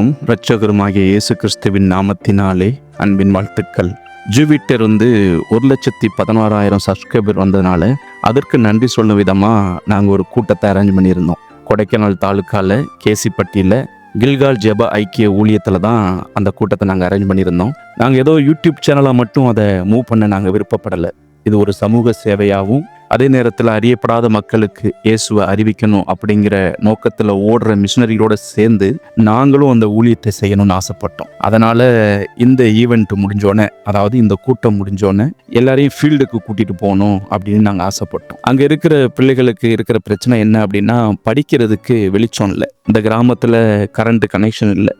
கர்த்தரும் இரட்சகருமாகிய இயேசு கிறிஸ்துவின் நாமத்தினாலே அன்பின் வாழ்த்துக்கள். ஜூவிட்டர் வந்து ஒரு லட்சத்தி பதினோராயிரம் சப்ஸ்கிரைபர் வந்ததுனால அதற்கு நன்றி சொல்லும் விதமாக நாங்கள் ஒரு கூட்டத்தை அரேஞ்ச் பண்ணியிருந்தோம். கொடைக்கானல் தாலுக்காவில் கேசிப்பட்டியில் கில்கால் ஜெப ஐக்கிய ஊழியத்தில் தான் அந்த கூட்டத்தை நாங்கள் அரேஞ்ச் பண்ணியிருந்தோம். நாங்கள் ஏதோ யூடியூப் சேனலாக மட்டும் அதை மூவ் பண்ண நாங்கள் விருப்பப்படலை. இது ஒரு சமூக சேவையாகவும் அதே நேரத்தில் அறியப்படாத மக்களுக்கு இயேசுவை அறிவிக்கணும் அப்படிங்கிற நோக்கத்தில் ஓடுற மிஷினரிகளோட சேர்ந்து நாங்களும் அந்த ஊழியத்தை செய்யணும்னு ஆசைப்பட்டோம். அதனால் இந்த ஈவெண்ட் முடிஞ்சோடனே அதாவது இந்த கூட்டம் முடிஞ்சோடனே எல்லாரையும் ஃபீல்டுக்கு கூட்டிகிட்டு போகணும் அப்படின்னு நாங்கள் ஆசைப்பட்டோம். அங்கே இருக்கிற பிள்ளைகளுக்கு இருக்கிற பிரச்சனை என்ன அப்படின்னா படிக்கிறதுக்கு வெளிச்சம் இல்லை. இந்த கிராமத்தில் கரண்ட் கனெக்ஷன் இல்லை.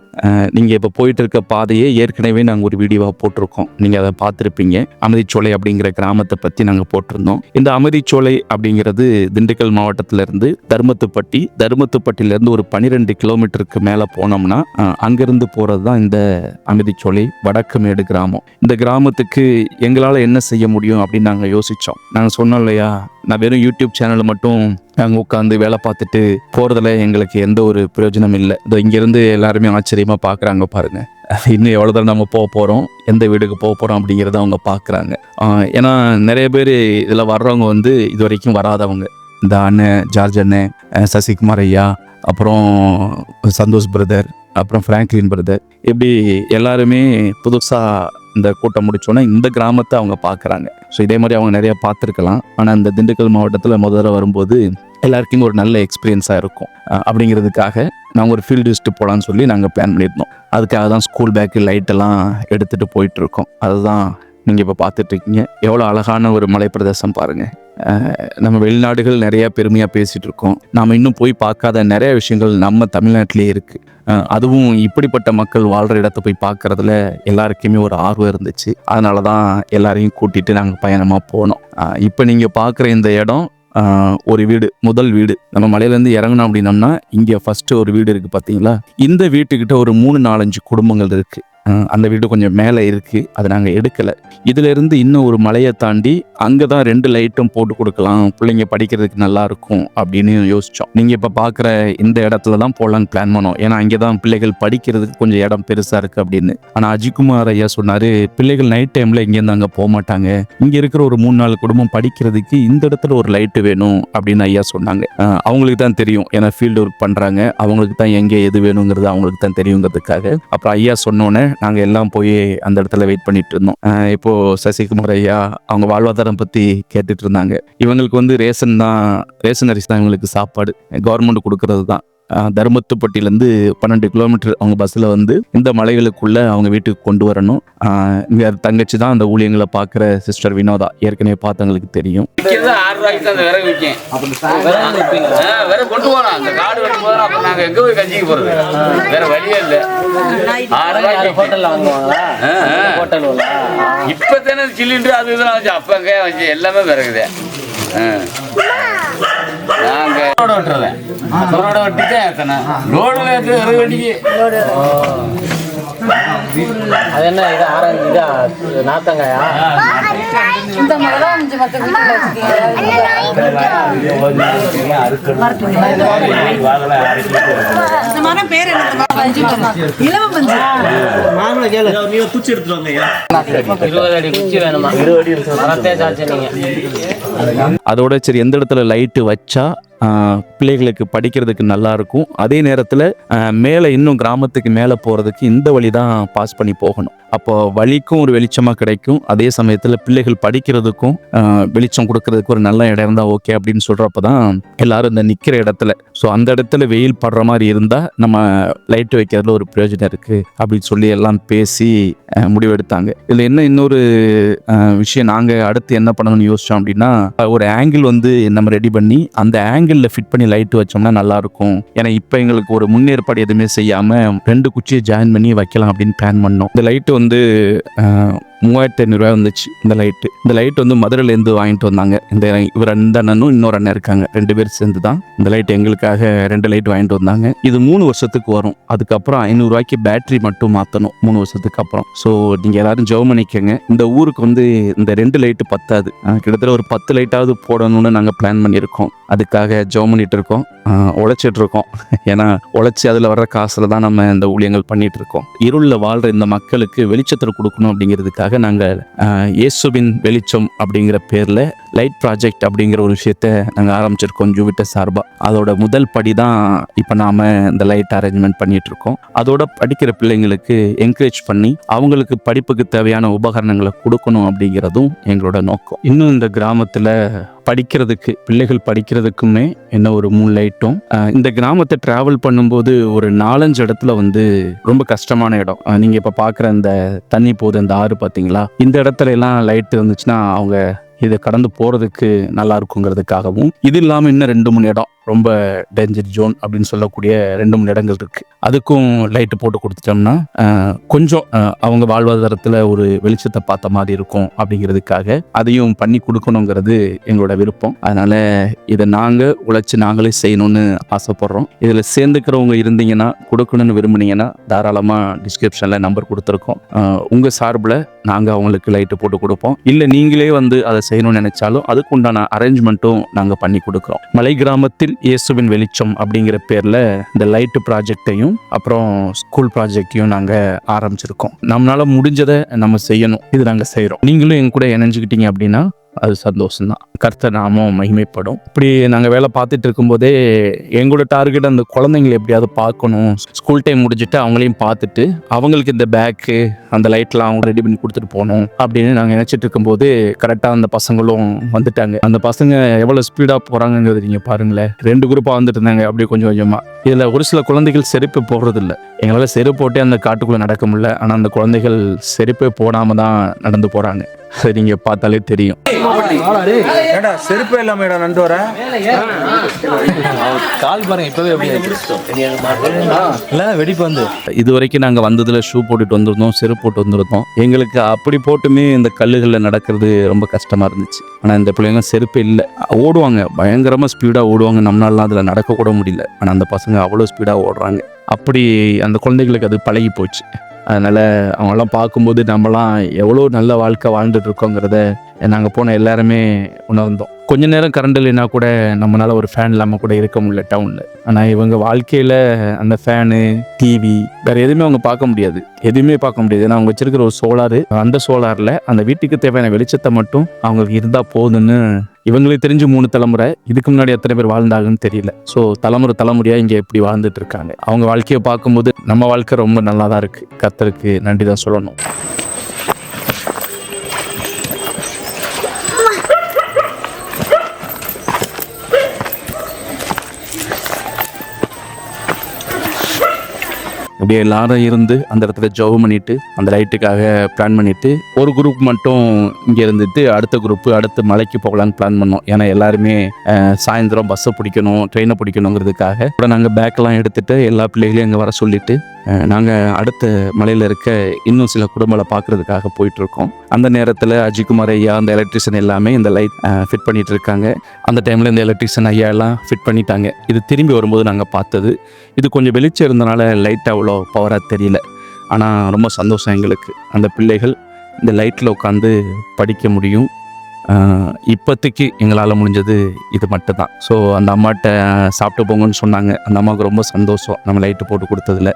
நீங்கள் இப்போ போயிட்டு இருக்க பாதையே ஏற்கனவே நாங்கள் ஒரு வீடியோவாக போட்டிருக்கோம். நீங்கள் அதை பார்த்துருப்பீங்க. அமைதிச்சோலை அப்படிங்கிற கிராமத்தை பற்றி நாங்கள் போட்டிருந்தோம். இந்த அமைதிச்சோலை அப்படிங்கிறது திண்டுக்கல் மாவட்டத்திலேருந்து தருமத்துப்பட்டி தர்மத்துப்பட்டியிலேருந்து ஒரு பன்னிரெண்டு கிலோமீட்டருக்கு மேலே போனோம்னா அங்கேருந்து போகிறது தான் இந்த அமைதிச்சோலை வடக்கு மேடு கிராமம். இந்த கிராமத்துக்கு எங்களால் என்ன செய்ய முடியும் அப்படின்னு நாங்கள் யோசித்தோம் நாங்கள் சொன்னோம் இல்லையா நான் வெறும் யூடியூப் சேனலில் மட்டும் நாங்கள் உட்காந்து வேலை பார்த்துட்டு போகிறதுல எங்களுக்கு எந்த ஒரு பிரயோஜனம் இல்லை. இதோ இங்கேருந்து எல்லாருமே ஆச்சரியமாக பார்க்குறாங்க பாருங்கள் இன்னும் எவ்வளோ தூரம் நம்ம போக போகிறோம் எந்த வீடுக்கு போக போகிறோம் அப்படிங்கிறத அவங்க பார்க்குறாங்க. ஏன்னா நிறைய பேர் இதில் வர்றவங்க வந்து இது வரைக்கும் வராதவங்க. இந்த அண்ணன் ஜார்ஜ் அண்ணன் சசிகுமார் ஐயா அப்புறம் சந்தோஷ் பிரதர் அப்புறம் ஃப்ராங்க்லின் பிரதர் இப்படி எல்லாருமே புதுசாக இந்த கூட்டம் முடிச்சோன்னே இந்த கிராமத்தை அவங்க பார்க்குறாங்க. ஸோ இதே மாதிரி அவங்க நிறையா பார்த்துருக்கலாம். ஆனால் இந்த திண்டுக்கல் மாவட்டத்தில் முதல்ல வரும்போது எல்லாருக்குமே ஒரு நல்ல எக்ஸ்பீரியன்ஸாக இருக்கும். அப்படிங்கிறதுக்காக நாங்கள் ஒரு ஃபீல்டு விசிட்டு போகலான்னு சொல்லி நாங்கள் பிளான் பண்ணியிருந்தோம். அதுக்காக தான் ஸ்கூல் பேக்கு லைட்டெல்லாம் எடுத்துகிட்டு போயிட்டுருக்கோம் அதுதான் நீங்கள் இப்போ பார்த்துட்ருக்கீங்க. எவ்வளோ அழகான ஒரு மலை பிரதேசம் பாருங்கள் நம்ம வெளிநாடுகள் நிறையா பெருமையாக பேசிகிட்டு இருக்கோம் நாம் இன்னும் போய் பார்க்காத நிறைய விஷயங்கள் நம்ம தமிழ்நாட்டிலே இருக்குது அதுவும் இப்படிப்பட்ட மக்கள் வாழ்கிற இடத்த போய் பார்க்குறதுல எல்லாருக்குமே ஒரு ஆர்வம் இருந்துச்சு. அதனால தான் எல்லாரையும் கூட்டிகிட்டு நாங்கள் பயணமாக போனோம். இப்போ நீங்கள் பார்க்குற இந்த இடம் ஒரு வீடு முதல் வீடு. நம்ம மலையிலேருந்து இறங்கணும் அப்படின்னம்னா இங்கே ஃபஸ்ட்டு ஒரு வீடு இருக்குது பார்த்தீங்களா இந்த வீட்டுக்கிட்ட ஒரு மூணு நாலஞ்சு குடும்பங்கள் இருக்குது அந்த வீடு கொஞ்சம் மேலே இருக்குது அதை நாங்கள் எடுக்கலை. இதிலேருந்து இன்னும் ஒரு மலையை தாண்டி அங்கே தான் ரெண்டு லைட்டும் போட்டு கொடுக்கலாம். பிள்ளைங்க படிக்கிறதுக்கு நல்லா இருக்கும் அப்படின்னு யோசித்தோம் நீங்கள் இப்போ பார்க்குற இந்த இடத்துல தான் போகலான்னு பிளான் பண்ணோம். ஏன்னா அங்கே தான் பிள்ளைகள் படிக்கிறதுக்கு கொஞ்சம் இடம் பெருசாக இருக்குது அப்படின்னு. ஆனால் அஜிக்குமார் ஐயா சொன்னார் பிள்ளைகள் நைட் டைமில் இங்கேருந்து அங்கே போக மாட்டாங்க. இங்கே இருக்கிற ஒரு மூணு நாலு குடும்பம் படிக்கிறதுக்கு இந்த இடத்துல ஒரு லைட்டு வேணும் அப்படின்னு ஐயா சொன்னாங்க. அவங்களுக்கு தான் தெரியும். ஏன்னா ஃபீல்டு ஒர்க் பண்ணுறாங்க அவங்களுக்கு தான் எங்கே எது வேணுங்கிறது அவங்களுக்கு தான் தெரியுங்கிறதுக்காக. அப்புறம் ஐயா சொன்னோன்னே நாங்கள் எல்லாம் போய் அந்த இடத்துல வெயிட் பண்ணிட்டு இருந்தோம். இப்போது இப்போ சசிகுமார் ஐயா அவங்க வாழ்வாதாரம் பற்றி கேட்டுட்டு இருந்தாங்க. இவங்களுக்கு வந்து ரேஷன் தான் ரேஷன் அரிசி தான் இவங்களுக்கு சாப்பாடு. கவர்மெண்ட் கொடுக்கறது தான் தருமத்துப்பட்டியிலேருந்து பன்னெண்டு கிலோமீட்டர் அவங்க பஸ்ஸில் வந்து இந்த மலைகளுக்குள்ள அவங்க வீட்டுக்கு கொண்டு வரணும். இங்கே தங்கச்சி தான் அந்த ஊழியங்களை பார்க்குற சிஸ்டர் வினோதா. ஏற்கனவே பார்த்தவங்களுக்கு தெரியும். ஆறு வேற இல்லை. ஹோட்டல் இப்போ தானே சிலிண்டர் அது இதெல்லாம் வச்சு அப்போ வச்சு எல்லாமே விறகுதே. நாங்கள் ரோட விட்டுறேன் ரோட வெட்டிட்டு எத்தனை? ரோடில் விறகு வெட்டிக்கு அது என்ன இது ஆரஞ்சு இதா? நாத்தங்காயா? இந்த மாதிரி தான் அஞ்சு மத்த வீட்டுல இந்த மரம் பேர் என்ன? அதோட சரி எந்த இடத்துல லைட்டு வச்சா பிள்ளைகளுக்கு படிக்கிறதுக்கு நல்லா இருக்கும். அதே நேரத்தில் மேலே இன்னும் கிராமத்துக்கு மேலே போகிறதுக்கு இந்த வழி தான் பாஸ் பண்ணி போகணும். அப்போ வழிக்கும் ஒரு வெளிச்சமாக கிடைக்கும். அதே சமயத்தில் பிள்ளைகள் படிக்கிறதுக்கும் வெளிச்சம் கொடுக்கறதுக்கு ஒரு நல்ல இடம் இருந்தால் ஓகே அப்படின்னு சொல்கிறப்ப தான் எல்லாரும் இந்த நிற்கிற இடத்துல. ஸோ அந்த இடத்துல வெயில் படுற மாதிரி இருந்தால் நம்ம லைட் வைக்கிறதுல ஒரு பிரயோஜனம் இருக்குது அப்படின்னு சொல்லி எல்லாம் பேசி முடிவெடுத்தாங்க. இதில் என்ன இன்னொரு விஷயம் நாங்கள் அடுத்து என்ன பண்ணணும்னு யோசித்தோம் அப்படின்னா ஒரு ஆங்கிள் வந்து நம்ம ரெடி பண்ணி அந்த ஆங்கிளில் ஃபிட் பண்ணி லைட் வச்சோம்னா நல்லா இருக்கும் ஏன்னா இப்போ எங்களுக்கு ஒரு முன்னேற்பாடு எதுவுமே செய்யாமல் ரெண்டு குச்சியை ஜாயின் பண்ணி வைக்கலாம் அப்படின்னு பிளான் பண்ணோம். இந்த லைட்டு வந்து மூவாயிரத்தி ஐநூறுரூவா வந்துச்சு. இந்த லைட்டு இந்த லைட் வந்து மதுரையிலேருந்து வாங்கிட்டு வந்தாங்க. இந்த இவர் ரெண்டு அண்ணனும் இன்னொரு அண்ணன் இருக்காங்க. ரெண்டு பேர் சேர்ந்து தான் இந்த லைட் எங்களுக்காக ரெண்டு லைட் வாங்கிட்டு வந்தாங்க. இது மூணு வருஷத்துக்கு வரும். அதுக்கப்புறம் ஐநூறுரூவாய்க்கு பேட்டரி மட்டும் மாற்றணும் மூணு வருஷத்துக்கு அப்புறம். ஸோ நீங்கள் எல்லாரும் ஜெபம் பண்ணிக்கோங்க இந்த ஊருக்கு வந்து இந்த ரெண்டு லைட்டு பத்தாது. கிட்டத்தட்ட ஒரு பத்து லைட்டாவது போடணும்னு நாங்கள் பிளான் பண்ணியிருக்கோம். அதுக்காக ஜெபம் பண்ணிட்டு இருக்கோம் உழைச்சிட்டு இருக்கோம். ஏன்னா உழைச்சி அதில் வர்ற காசில் தான் நம்ம இந்த ஊழியங்கள் பண்ணிட்டு இருக்கோம். இருளில் வாழ்கிற இந்த மக்களுக்கு வெளிச்சத்தில் கொடுக்கணும் அப்படிங்கிறதுக்காக நாங்கள் இயேசுவின் வெளிச்சம் அப்படிங்கிற பேரில் லைட் ப்ராஜெக்ட் அப்படிங்கிற ஒரு விஷயத்த நாங்கள் ஆரம்பிச்சிருக்கோம் ஜூவிட்ட சார்பாக அதோட முதல் படி தான் இப்போ நாம் இந்த லைட் அரேஞ்ச்மெண்ட் பண்ணிட்டு இருக்கோம் அதோட படிக்கிற பிள்ளைங்களுக்கு என்கரேஜ் பண்ணி அவங்களுக்கு படிப்புக்கு தேவையான உபகரணங்களை கொடுக்கணும் அப்படிங்கிறதும் எங்களோட நோக்கம். இன்னும் இந்த கிராமத்தில் படிக்கிறதுக்கு பிள்ளைகள் படிக்கிறதுக்குமே என்ன ஒரு மூணு லைட்டும் இந்த கிராமத்தை டிராவல் பண்ணும்போது ஒரு நாலஞ்சு இடத்துல வந்து ரொம்ப கஷ்டமான இடம். நீங்க இப்ப பாக்குற இந்த தண்ணி போகுது இந்த ஆறு பாத்தீங்களா? இந்த இடத்துல எல்லாம் லைட் இருந்துச்சுன்னா அவங்க இதை கடந்து போறதுக்கு நல்லா இருக்குங்கிறதுக்காகவும். இது இல்லாம இன்னும் ரெண்டு மூணு இடம். ரொம்ப டேஞ்சர் ஜோன் அப்படின்னு சொல்லக்கூடிய ரெண்டு மூணு இடங்கள் இருக்குது அதுக்கும் லைட்டு போட்டு கொடுத்துட்டோம்னா கொஞ்சம் அவங்க வாழ்வாதாரத்தில் ஒரு வெளிச்சத்தை பார்த்த மாதிரி இருக்கும் அப்படிங்கிறதுக்காக அதையும் பண்ணி கொடுக்கணுங்கிறது எங்களோட விருப்பம். அதனால் இதை நாங்கள் உழைச்சி நாங்களே செய்யணும்னு ஆசைப்பட்றோம். இதில் சேர்ந்துக்கிறவங்க இருந்தீங்கன்னா கொடுக்கணும்னு விரும்புனீங்கன்னா தாராளமாக டிஸ்கிரிப்ஷனில் நம்பர் கொடுத்துருக்கோம். உங்கள் சார்பில் நாங்கள் அவங்களுக்கு லைட்டு போட்டு கொடுப்போம். இல்லை நீங்களே வந்து அதை செய்யணும்னு நினைச்சாலும் அதுக்கு உண்டான அரேஞ்ச்மெண்ட்டும் நாங்கள் பண்ணி கொடுக்குறோம். மலை கிராமத்தில் இயேசுவின் வெளிச்சம் அப்படிங்கிற பேரில் இந்த லைட்டு ப்ராஜெக்டையும் அப்புறம் ஸ்கூல் ப்ராஜெக்டையும் நாங்கள் ஆரம்பிச்சிருக்கோம். நம்மளால் முடிஞ்சதை நம்ம செய்யணும். இது நாங்கள் செய்கிறோம் நீங்களும் எங்க கூட இணைஞ்சுக்கிட்டீங்க அப்படின்னா அது சந்தோஷம்தான். கர்த்த நாமம் மகிமைப்படும். இப்படி நாங்கள் வேலை பார்த்துட்டு இருக்கும்போதே எங்களோட டார்கெட் அந்த குழந்தைங்களை எப்படியாவது பார்க்கணும். ஸ்கூல் டைம் முடிச்சுட்டு அவங்களையும் பார்த்துட்டு அவங்களுக்கு இந்த பேக்கு அந்த லைட்லாம் அவங்க ரெடி பண்ணி கொடுத்துட்டு போகணும் அப்படின்னு நாங்கள் நினச்சிட்டு இருக்கும்போது கரெக்டாக அந்த பசங்களும் வந்துட்டாங்க. அந்த பசங்க எவ்வளோ ஸ்பீடாக போகிறாங்கங்கிறது நீங்கள் பாருங்களேன். ரெண்டு குரூப்பாக வந்துட்டு இருந்தாங்க அப்படியே கொஞ்சம் கொஞ்சமாக இதில் ஒரு சில குழந்தைகள் செருப்பு போடுறதில்ல. எங்களால் செருப்பு போட்டே அந்த காட்டுக்குள்ளே நடக்க முடியல. ஆனால் அந்த குழந்தைகள் செருப்பே போடாமல் தான் நடந்து போகிறாங்க நீங்கள் பார்த்தாலே தெரியும். ஏடா செருப்பே இல்லாம நண்டு வர? கால் பாருங்க இப்பவே இல்ல வெடிப்பு வந்து. இது வரைக்கும் நாங்கள் வந்ததில் ஷூ போட்டுட்டு வந்திருந்தோம் செருப்பு போட்டு வந்திருந்தோம். எங்களுக்கு அப்படி போட்டுமே இந்த கல்லுகளில் நடக்கிறது ரொம்ப கஷ்டமாக இருந்துச்சு. ஆனால் இந்த பிள்ளைங்க செருப்பு இல்லை. ஓடுவாங்க பயங்கரமாக ஸ்பீடாக ஓடுவாங்க. நம்மளாலாம் அதில் நடக்கக்கூட முடியல. ஆனால் அந்த பசங்க அவ்வளோ ஸ்பீடாக ஓடுறாங்க. அப்படி அந்த குழந்தைகளுக்கு அது பழகி போச்சு அதனால் அவங்கெல்லாம் பார்க்கும்போது நம்மலாம் எவ்வளோ நல்ல வாழ்க்கை வாழ்ந்துட்டு இருக்கோங்கிறத நாங்கள் போன எல்லாருமே உணர்ந்தோம். கொஞ்ச நேரம் கரண்ட் இல்லைன்னா கூட நம்மளால் ஒரு ஃபேன் இல்லாமல் கூட இருக்க முடியல டவுனில் ஆனால் இவங்க வாழ்க்கையில் அந்த ஃபேனு டிவி வேறு எதுவுமே அவங்க பார்க்க முடியாது. எதுவுமே பார்க்க முடியாது. ஏன்னா அவங்க வச்சிருக்கிற ஒரு சோலாரு அந்த சோலாரில் அந்த வீட்டுக்கு தேவையான வெளிச்சத்தை மட்டும் அவங்களுக்கு இருந்தால் போதுன்னு இவங்களுக்கு தெரிஞ்சு மூணு தலைமுறை இதுக்கு முன்னாடி எத்தனை பேர் வாழ்ந்தாங்கன்னு தெரியல. ஸோ தலைமுறை தலைமுறையாக இங்கே இப்படி வாழ்ந்துட்டு இருக்காங்க. அவங்க வாழ்க்கையை பார்க்கும்போது நம்ம வாழ்க்கை ரொம்ப நல்லா தான் இருக்குது கத்தருக்கு நன்றி தான் சொல்லணும். அப்படியே எல்லாரும் இருந்து அந்த இடத்துல ஜவ் பண்ணிட்டு அந்த லைட்டுக்காக பிளான் பண்ணிட்டு ஒரு குரூப் மட்டும் இங்கே இருந்துட்டு அடுத்த குரூப் அடுத்து மலைக்கு போகலான்னு பிளான் பண்ணோம். ஏன்னா எல்லாருமே சாயந்தரம் பஸ்ஸை பிடிக்கணும் ட்ரெயினை பிடிக்கணுங்கிறதுக்காக. அப்புறம் நாங்கள் பேக்கெல்லாம் எடுத்துட்டு எல்லா பிள்ளைகளையும் இங்கே வர சொல்லிட்டு நாங்கள் அடுத்த மலையில் இருக்க இன்னும் சில குடும்பங்களை பார்க்குறதுக்காக போயிட்டுருக்கோம். அந்த நேரத்தில் அஜிக்குமார் ஐயா அந்த எலக்ட்ரிஷியன் எல்லாமே இந்த லைட் ஃபிட் பண்ணிட்டு இருக்காங்க. அந்த டைமில் இந்த எலக்ட்ரிஷியன் ஐயா எல்லாம் ஃபிட் பண்ணிட்டாங்க. இது திரும்பி வரும்போது நாங்கள் பார்த்தது. இது கொஞ்சம் வெளிச்சம் இருந்தனால லைட் அவ்வளோ பவராக தெரியல. ஆனால் ரொம்ப சந்தோஷம் எங்களுக்கு. அந்த பிள்ளைகள் இந்த லைட்டில் உட்காந்து படிக்க முடியும். இப்போதைக்கு எங்களால் முடிஞ்சது இது மட்டும்தான். ஸோ அந்த அம்மாட்ட சாப்பிட்டு போங்கன்னு சொன்னாங்க. அந்த அம்மாவுக்கு ரொம்ப சந்தோஷம். நம்ம லைட்டு போட்டு கொடுத்ததுல.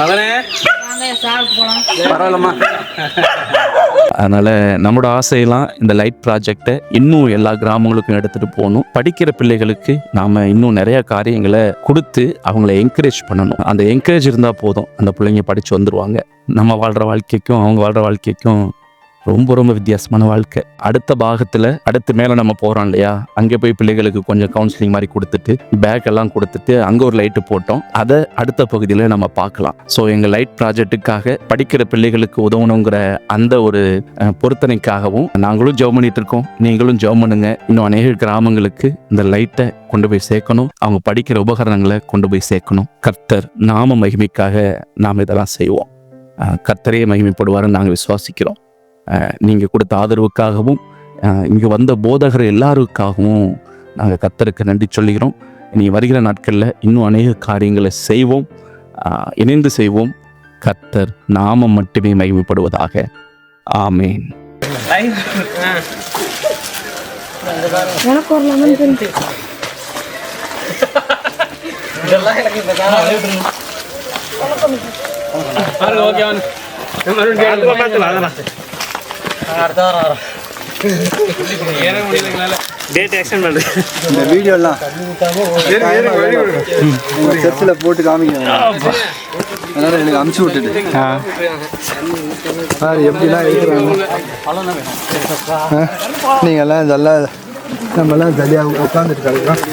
மகனே? பரவாயில்லம்மா. அதனால் நம்மளோட ஆசையெல்லாம் இந்த லைட் ப்ராஜெக்டை இன்னும் எல்லா கிராமங்களுக்கும் எடுத்துகிட்டு போகணும். படிக்கிற பிள்ளைகளுக்கு நாம் இன்னும் நிறைய காரியங்களை கொடுத்து அவங்கள என்கரேஜ் பண்ணணும். அந்த என்கரேஜ் இருந்தால் போதும். அந்த பிள்ளைங்க படித்து வந்துடுவாங்க நம்ம வாழ்கிற வாழ்க்கைக்கும் அவங்க வாழ்கிற வாழ்க்கைக்கும் ரொம்ப ரொம்ப வித்தியாசமான வாழ்க்கை. அடுத்த பாகத்தில் அடுத்து மேலே நம்ம போகிறோம் இல்லையா? அங்கே போய் பிள்ளைகளுக்கு கொஞ்சம் கவுன்சிலிங் மாதிரி கொடுத்துட்டு பேக் எல்லாம் கொடுத்துட்டு அங்கே ஒரு லைட்டு போட்டோம். அதை அடுத்த பகுதியில் நம்ம பார்க்கலாம். ஸோ எங்கள் லைட் ப்ராஜெக்ட்டுக்காக படிக்கிற பிள்ளைகளுக்கு உதவணுங்கிற அந்த ஒரு பொருத்தனைக்காகவும் நாங்களும் ஜெபம் பண்ணிட்டு இருக்கோம். நீங்களும் ஜெபம் பண்ணுங்க. இன்னும் அநேக கிராமங்களுக்கு இந்த லைட்டை கொண்டு போய் சேர்க்கணும். அவங்க படிக்கிற உபகரணங்களை கொண்டு போய் சேர்க்கணும். கர்த்தர் நாம மகிமைக்காக நாம் இதெல்லாம் செய்வோம். கர்த்தரையே மகிமைப்படுவாருன்னு நாங்கள் விசுவாசிக்கிறோம். அஹ், நீங்க கொடுத்த ஆதரவுக்காகவும் இங்க வந்த போதகர் எல்லாருக்காகவும் நாங்கள் கர்த்தருக்கு நன்றி சொல்லுகிறோம். இனி வருகிற நாட்களில் இன்னும் அநேக காரியங்களை செய்வோம். இணைந்து செய்வோம். கர்த்தர் நாமம் மட்டுமே மகிமைப்படுவதாக. ஆமேன். இந்த வீடியோலாம் சர்ச்சில் போட்டு காமிங்க அதனால எனக்கு அமுச்சு விட்டுட்டு பாரு எப்படிலாம் இருக்கிறாங்க எல்லாம் நல்லா நம்மலாம் ஜாலியாக உட்காந்துட்டு கிடக்குறோம்